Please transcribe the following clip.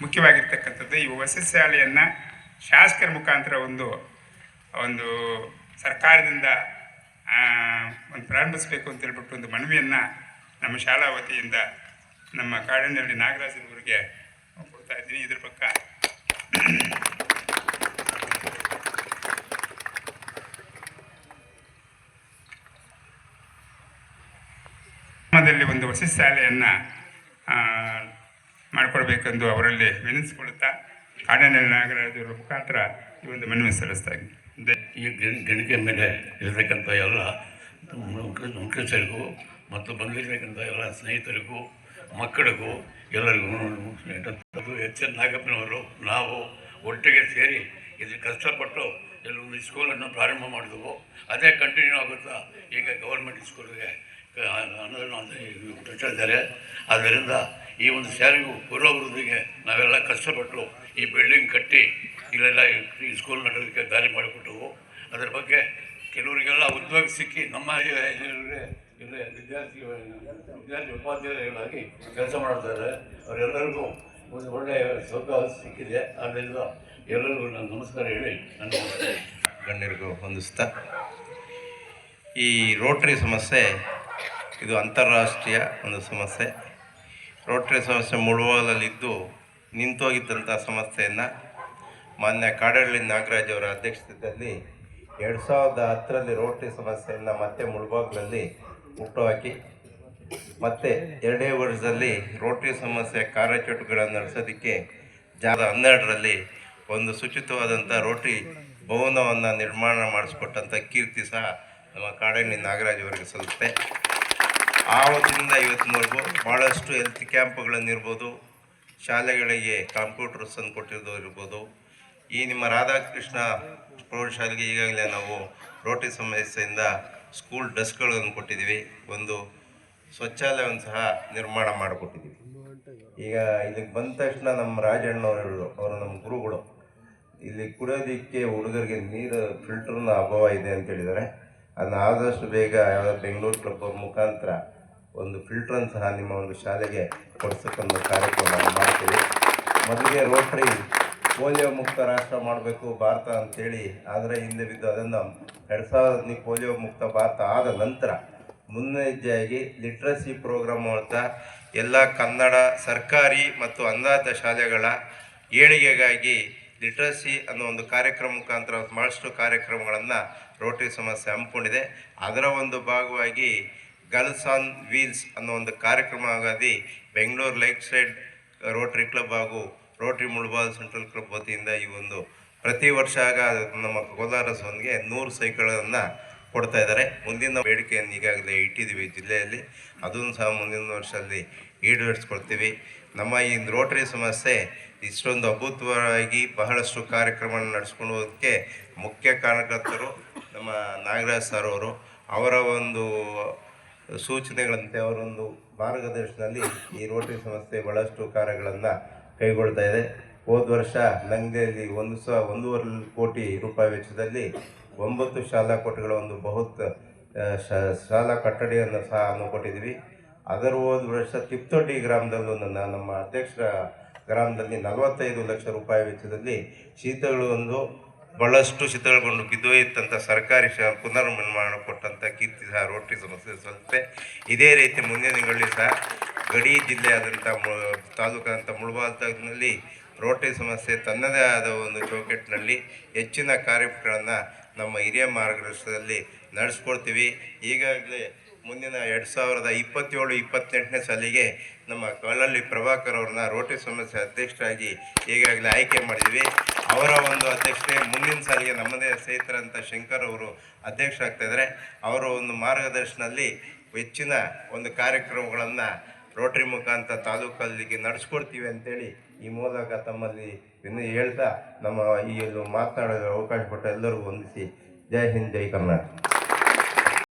ಮುಖ್ಯವಾಗಿರ್ತಕ್ಕಂಥದ್ದು ಈ ವಸತಿ ಶಾಲೆಯನ್ನು ಶಾಸಕರ ಮುಖಾಂತರ ಒಂದು ಒಂದು ಸರ್ಕಾರದಿಂದ ಒಂದು ಪ್ರಾರಂಭಿಸಬೇಕು ಅಂತ ಹೇಳ್ಬಿಟ್ಟು ಒಂದು ಮನವಿಯನ್ನು ನಮ್ಮ ಶಾಲಾ ವತಿಯಿಂದ ನಮ್ಮ ಕಾಡಿನಲ್ಲಿ ನಾಗರಾಜನವರಿಗೆ ಕೊಡ್ತಾ ಇದ್ದೀನಿ ಇದ್ರ ಪಕ್ಕ ಗ್ರಾಮದಲ್ಲಿ ಒಂದು ವಸತಿ ಶಾಲೆಯನ್ನು ಮಾಡಿಕೊಡ್ಬೇಕೆಂದು ಅವರಲ್ಲಿ ವಿನಂತಿಸಿಕೊಳ್ಳುತ್ತಾ ಕಾಡನ ನಾಗರಾಜರ ಮುಖಾಂತರ ಈ ಒಂದು ಮನವಿ ಸಲ್ಲಿಸ್ತಾ ಇದ್ದೀನಿ. ಈ ಗಣ ಗಣಿಕೆ ಮೇಲೆ ಇರತಕ್ಕಂಥ ಎಲ್ಲ ಮುಖ್ಯ ಮುಖ್ಯಸ್ಥರಿಗೂ ಮತ್ತು ಬಂದಿರತಕ್ಕಂಥ ಎಲ್ಲ ಸ್ನೇಹಿತರಿಗೂ, ಮಕ್ಕಳಿಗೂ ಎಲ್ಲರಿಗೂ ಎಚ್ ಎನ್ ನಾಗಪ್ಪನವರು ನಾವು ಒಟ್ಟಿಗೆ ಸೇರಿ ಇದು ಕಷ್ಟಪಟ್ಟು ಎಲ್ಲೊಂದು ಸ್ಕೂಲನ್ನು ಪ್ರಾರಂಭ ಮಾಡಿದೆವು. ಅದೇ ಕಂಟಿನ್ಯೂ ಆಗುತ್ತಾ ಈಗ ಗೌರ್ಮೆಂಟ್ ಸ್ಕೂಲ್ಗೆ ಅನುದಾನ ಇದ್ದಾರೆ ಆದ್ದರಿಂದ ಈ ಒಂದು ಶಾಲೆಗೂ ಪೂರ್ವಾಭಿವೃದ್ಧಿಗೆ ನಾವೆಲ್ಲ ಕಷ್ಟಪಟ್ಟು ಈ ಬಿಲ್ಡಿಂಗ್ ಕಟ್ಟಿ ಇಲ್ಲೆಲ್ಲ ಈ ಸ್ಕೂಲ್ ನಡೆಯೋದಕ್ಕೆ ದಾರಿ ಮಾಡಿಕೊಟ್ಟವು. ಅದರ ಬಗ್ಗೆ ಕೆಲವರಿಗೆಲ್ಲ ಉದ್ಯೋಗ ಸಿಕ್ಕಿ ನಮ್ಮ ಇಲ್ಲಿ ವಿದ್ಯಾರ್ಥಿ ವಿದ್ಯಾರ್ಥಿ ಉಪಾಧ್ಯಾಯರಾಗಿ ಕೆಲಸ ಮಾಡ್ತಾರೆ ಅವರೆಲ್ಲರಿಗೂ ಒಂದು ಒಳ್ಳೆಯ ಸೌಕರ್ಯ ಸಿಕ್ಕಿದೆ. ಆದ್ದರಿಂದ ಎಲ್ಲರಿಗೂ ನಾನು ನಮಸ್ಕಾರ ಹೇಳಿ, ನನ್ನ ಗಣ್ಯರಿಗೂ ಹೊಂದಿಸ್ತಾ ಈ ರೋಟ್ರಿ ಸಮಸ್ಯೆ ಇದು ಅಂತಾರಾಷ್ಟ್ರೀಯ ಒಂದು ಸಮಸ್ಯೆ. ರೋಟರಿ ಸಮಸ್ಯೆ ಮುಳುವಲ್ಲಿದ್ದು ನಿಂತೋಗಿದ್ದಂಥ ಸಮಸ್ಯೆಯನ್ನು ಮಾನ್ಯ ಕಾಡಹಳ್ಳಿ ನಾಗರಾಜ್ ಅವರ ಅಧ್ಯಕ್ಷತೆಯಲ್ಲಿ ಎರಡು ಸಾವಿರದ ಹತ್ತರಲ್ಲಿ ರೋಟರಿ ಸಮಸ್ಯೆಯನ್ನು ಮತ್ತೆ ಮುಳುಬಾಗ್ಲಲ್ಲಿ ಹುಟ್ಟುಹಾಕಿ ಮತ್ತೆ ಎರಡೇ ವರ್ಷದಲ್ಲಿ ರೋಟರಿ ಸಮಸ್ಯೆ ಕಾರ್ಯಚಟುವಟಿಕೆಗಳನ್ನು ನಡೆಸೋದಕ್ಕೆ ಜಾಗ ಹನ್ನೆರಡರಲ್ಲಿ ಒಂದು ಶುಚಿತ್ವವಾದಂಥ ರೋಟರಿ ಭವನವನ್ನು ನಿರ್ಮಾಣ ಮಾಡಿಸ್ಕೊಟ್ಟಂಥ ಕೀರ್ತಿ ಸಹ ನಮ್ಮ ಕಾಡಹಳ್ಳಿ ನಾಗರಾಜ್ ಅವರಿಗೆ ಸಲ್ಲುತ್ತೆ. ಆವತ್ತಿನಿಂದ ಇವತ್ತಿನವರೆಗೂ ಭಾಳಷ್ಟು ಹೆಲ್ತ್ ಕ್ಯಾಂಪ್ಗಳನ್ನಿರ್ಬೋದು, ಶಾಲೆಗಳಿಗೆ ಕಂಪ್ಯೂಟರ್ಸ್ ಅನ್ನು ಕೊಟ್ಟಿರೋದು ಇರ್ಬೋದು ಈ ನಿಮ್ಮ ರಾಧಾಕೃಷ್ಣ ಪ್ರೌಢಶಾಲೆಗೆ ಈಗಾಗಲೇ ನಾವು ರೋಟಿ ಸಮಸ್ಯೆಯಿಂದ ಸ್ಕೂಲ್ ಡೆಸ್ಕ್ಗಳನ್ನು ಕೊಟ್ಟಿದ್ದೀವಿ. ಒಂದು ಶೌಚಾಲಯವನ್ನು ಸಹ ನಿರ್ಮಾಣ ಮಾಡಿಕೊಟ್ಟಿದ್ದೀವಿ. ಈಗ ಇಲ್ಲಿಗೆ ಬಂದ ತಕ್ಷಣ ನಮ್ಮ ರಾಜಣ್ಣವರು ಅವರು ನಮ್ಮ ಗುರುಗಳು, ಇಲ್ಲಿ ಕುಡಿಯೋದಕ್ಕೆ ಹುಡುಗರಿಗೆ ನೀರು ಫಿಲ್ಟರ್ನ ಅಭಾವ ಇದೆ ಅಂತ ಹೇಳಿದ್ದಾರೆ. ಅದನ್ನ ಆದಷ್ಟು ಬೇಗ ಯಾವುದೋ ಬೆಂಗಳೂರು ಕ್ಲಬ್ ಮುಖಾಂತರ ಒಂದು ಫಿಲ್ಟ್ರನ್ನು ಸಹ ನಿಮ್ಮ ಒಂದು ಶಾಲೆಗೆ ಕೊಡಿಸೋಕ್ಕೊಂದು ಕಾರ್ಯಕ್ರಮವನ್ನು ಮಾಡ್ತೀವಿ ಮೊದಲಿಗೆ ರೋಟ್ರಿ, ಪೋಲಿಯೋ ಮುಕ್ತ ರಾಷ್ಟ್ರ ಮಾಡಬೇಕು, ಭಾರತ ಅಂತೇಳಿ. ಆದರೆ ಹಿಂದೆ ಬಿದ್ದು ಅದನ್ನು ಎರಡು ಸಾವಿರದ ಪೋಲಿಯೋ ಮುಕ್ತ ಭಾರತ ಆದ ನಂತರ ಮುನ್ನೆಜ್ಜೆಯಾಗಿ ಲಿಟ್ರಸಿ ಪ್ರೋಗ್ರಾಮ್ ಮೂಲಕ ಎಲ್ಲ ಕನ್ನಡ ಸರ್ಕಾರಿ ಮತ್ತು ಅಂದಾಜ ಶಾಲೆಗಳ ಏಳಿಗೆಗಾಗಿ ಲಿಟ್ರಸಿ ಅನ್ನೋ ಒಂದು ಕಾರ್ಯಕ್ರಮ ಮುಖಾಂತರ ಭಾಳಷ್ಟು ಕಾರ್ಯಕ್ರಮಗಳನ್ನು ರೋಟರಿ ಸಮಸ್ಯೆ ಹಮ್ಮಿಕೊಂಡಿದೆ. ಅದರ ಒಂದು ಭಾಗವಾಗಿ ಗರ್ಲ್ಸ್ ಆನ್ ವೀಲ್ಸ್ ಅನ್ನೋ ಒಂದು ಕಾರ್ಯಕ್ರಮ ಆಗಿ Bengaluru lakeside Rotary club ಹಾಗೂ ರೋಟರಿ ಮುಳ್ಬಾಲ್ ಸೆಂಟ್ರಲ್ ಕ್ಲಬ್ ವತಿಯಿಂದ ಈ ಒಂದು ಪ್ರತಿ ವರ್ಷ ಆಗ ನಮ್ಮ ಕೋಲಾರ ಸೊನ್ಗೆ ನೂರು ಸೈಕಲ್ಗಳನ್ನು ಕೊಡ್ತಾ ಇದ್ದಾರೆ. ಮುಂದಿನ ಬೇಡಿಕೆಯನ್ನು ಈಗಾಗಲೇ ಇಟ್ಟಿದ್ದೀವಿ ಜಿಲ್ಲೆಯಲ್ಲಿ. ಅದನ್ನು ಸಹ ಮುಂದಿನ ವರ್ಷದಲ್ಲಿ ಈಡೇರಿಸ್ಕೊಳ್ತೀವಿ. ನಮ್ಮ ಈ ರೋಟರಿ ಸಮಸ್ಯೆ ಇಷ್ಟೊಂದು ಅಭೂತವಾಗಿ ಬಹಳಷ್ಟು ಕಾರ್ಯಕ್ರಮವನ್ನು ನಡೆಸ್ಕೊಂಡು ಹೋಗೋದಕ್ಕೆ ಮುಖ್ಯ ಕಾರಣಕರ್ತರು ನಮ್ಮ ನಾಗರಾಜ್ ಸರ್ ಅವರು. ಅವರ ಒಂದು ಸೂಚನೆಗಳಂತೆ ಅವರೊಂದು ಮಾರ್ಗದರ್ಶನದಲ್ಲಿ ಈ ರೋಟರಿ ಸಂಸ್ಥೆ ಭಾಳಷ್ಟು ಕಾರ್ಯಗಳನ್ನು ಕೈಗೊಳ್ತಾ ಇದೆ. ಹೋದ ವರ್ಷ ನಂಗೆಯಲ್ಲಿ ಒಂದು ಸಹ ಒಂದೂವರೆ ಕೋಟಿ ರೂಪಾಯಿ ವೆಚ್ಚದಲ್ಲಿ ಒಂಬತ್ತು ಶಾಲಾ ಕೊಠಡಿಗಳ ಒಂದು ಬಹುತ್ ಶಾಲಾ ಕಟ್ಟಡಿಯನ್ನು ಸಹ ನಾವು ಕೊಟ್ಟಿದ್ದೀವಿ ಅದರ ಹೋದ ವರ್ಷ ತಿಪ್ತೊಡ್ಡಿ ಗ್ರಾಮದಲ್ಲೂ ನನ್ನ, ನಮ್ಮ ಅಧ್ಯಕ್ಷರ ಗ್ರಾಮದಲ್ಲಿ ನಲವತ್ತೈದು ಲಕ್ಷ ರೂಪಾಯಿ ವೆಚ್ಚದಲ್ಲಿ ಶೀತಗಳು ಒಂದು ಬಹಳಷ್ಟು ಶೀತಗಳಗೊಂಡು ಬಿದ್ದೋಯಿತ್ತಂಥ ಸರ್ಕಾರಿ ಶಾ, ಪುನರ್ನಿರ್ಮಾಣ ಕೊಟ್ಟಂಥ ಕೀರ್ತಿ ಸಹ ರೋಟರಿ ಸಂಸ್ಥೆ ಸಂಸ್ಥೆ. ಇದೇ ರೀತಿ ಮುಂದಿನ ದಿನಗಳಲ್ಲಿ ಸಹ ಗಡಿ ಜಿಲ್ಲೆಯಾದಂಥ ಮು ತಾಲೂಕಾದಂಥ ಮುಳುಬಾಲ್ ತಾಲೂಕಿನಲ್ಲಿ ರೋಟರಿ ಸಮಸ್ಯೆ ತನ್ನದೇ ಆದ ಒಂದು ಚೌಕಟ್ಟಿನಲ್ಲಿ ಹೆಚ್ಚಿನ ಕಾರ್ಯಕ್ರಮಗಳನ್ನು ನಮ್ಮ ಹಿರಿಯ ಮಾರ್ಗದರ್ಶನದಲ್ಲಿ ನಡೆಸ್ಕೊಡ್ತೀವಿ ಈಗಾಗಲೇ ಮುಂದಿನ ಎರಡು ಸಾವಿರದ ಇಪ್ಪತ್ತೇಳು, ಇಪ್ಪತ್ತೆಂಟನೇ ಸಾಲಿಗೆ ನಮ್ಮ ಕಲ್ಲಲ್ಲಿ ಪ್ರಭಾಕರ್ ಅವ್ರನ್ನ ರೋಟರಿ ಸಮಸ್ಯೆ ಅಧ್ಯಕ್ಷರಾಗಿ ಈಗಾಗಲೇ ಆಯ್ಕೆ ಮಾಡಿದ್ವಿ ಅವರ ಒಂದು ಅಧ್ಯಕ್ಷತೆ ಮುಂದಿನ ಸಾಲಿಗೆ ನಮ್ಮದೇ ಸ್ನೇಹಿತರಂಥ ಶಂಕರ್ ಅವರು ಅಧ್ಯಕ್ಷರಾಗ್ತಾಯಿದ್ದಾರೆ ಅವರ ಒಂದು ಮಾರ್ಗದರ್ಶನದಲ್ಲಿ ಹೆಚ್ಚಿನ ಒಂದು ಕಾರ್ಯಕ್ರಮಗಳನ್ನು ರೋಟರಿ ಮುಖಾಂತರ ತಾಲೂಕಲ್ಲಿಗೆ ನಡೆಸ್ಕೊಡ್ತೀವಿ ಅಂತೇಳಿ ಈ ಮೂಲಕ ತಮ್ಮಲ್ಲಿ ಇನ್ನು ಹೇಳ್ತಾ ನಮ್ಮ ಈ ಮಾತನಾಡಲು ಅವಕಾಶ ಕೊಟ್ಟ ಎಲ್ಲರಿಗೂ ವಂದಿಸಿ. ಜೈ ಹಿಂದ್, ಜೈ ಕರ್ನಾಟಕ.